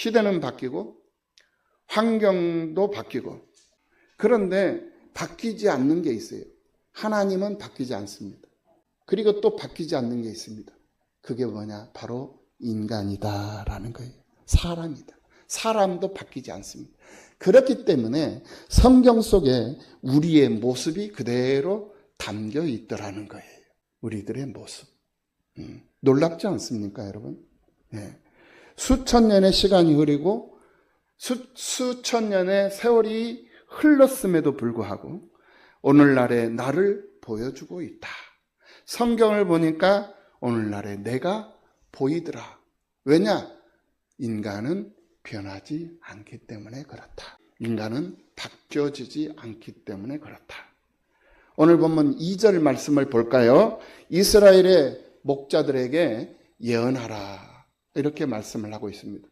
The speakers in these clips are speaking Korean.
시대는 바뀌고 환경도 바뀌고 그런데 바뀌지 않는 게 있어요. 하나님은 바뀌지 않습니다. 그리고 또 바뀌지 않는 게 있습니다. 그게 뭐냐? 바로 인간이다라는 거예요. 사람이다. 사람도 바뀌지 않습니다. 그렇기 때문에 성경 속에 우리의 모습이 그대로 담겨 있더라는 거예요. 우리들의 모습. 음, 놀랍지 않습니까, 여러분? 예. 수천 년의 시간이 흐르고 수, 수천 년의 세월이 흘렀음에도 불구하고 오늘날의 나를 보여주고 있다. 성경을 보니까 오늘날의 내가 보이더라. 왜냐? 인간은 변하지 않기 때문에 그렇다. 인간은 바뀌어지지 않기 때문에 그렇다. 오늘 본문 2절 말씀을 볼까요? 이스라엘의 목자들에게 예언하라. 이렇게 말씀을 하고 있습니다.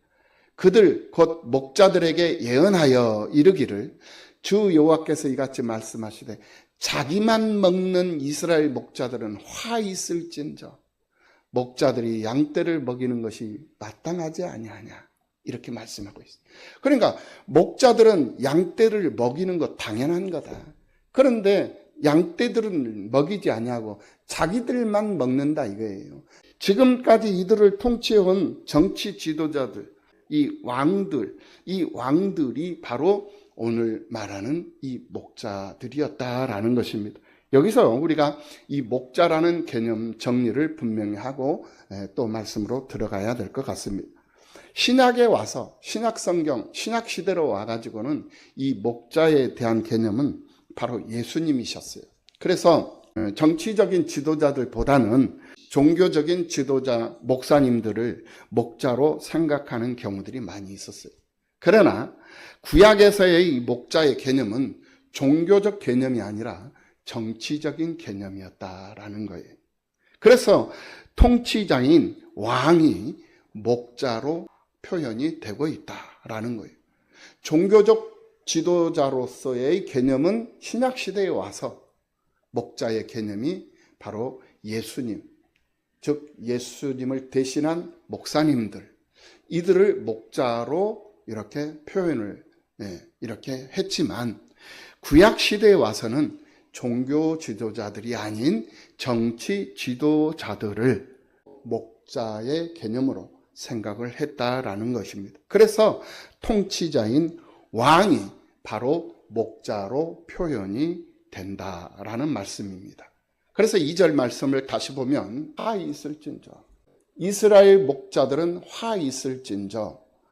그들 곧 목자들에게 예언하여 이르기를 주 여호와께서 이같이 말씀하시되 자기만 먹는 이스라엘 목자들은 화 있을진저 목자들이 양떼를 먹이는 것이 마땅하지 아니하냐 이렇게 말씀하고 있습니다. 그러니까 목자들은 양떼를 먹이는 것 당연한 거다. 그런데 양떼들은 먹이지 아니하고 자기들만 먹는다 이거예요. 지금까지 이들을 통치해온 정치 지도자들, 이 왕들, 이 왕들이 바로 오늘 말하는 이 목자들이었다라는 것입니다. 여기서 우리가 이 목자라는 개념 정리를 분명히 하고 또 말씀으로 들어가야 될 것 같습니다. 신약에 와서 신약 성경, 신약 시대로 와가지고는 이 목자에 대한 개념은 바로 예수님이셨어요. 그래서 정치적인 지도자들보다는 종교적인 지도자, 목사님들을 목자로 생각하는 경우들이 많이 있었어요. 그러나 구약에서의 이 목자의 개념은 종교적 개념이 아니라 정치적인 개념이었다라는 거예요. 그래서 통치자인 왕이 목자로 표현이 되고 있다라는 거예요. 종교적 지도자로서의 개념은 신약 시대에 와서 목자의 개념이 바로 예수님, 즉 예수님을 대신한 목사님들, 이들을 목자로 이렇게 표현을 네, 이렇게 했지만 구약 시대에 와서는 종교 지도자들이 아닌 정치 지도자들을 목자의 개념으로 생각을 했다라는 것입니다. 그래서 통치자인 왕이 바로 목자로 표현이 된다라는 말씀입니다. 그래서 2절 말씀을 다시 보면 화 있을진저 이스라엘 목자들은 화 있을진저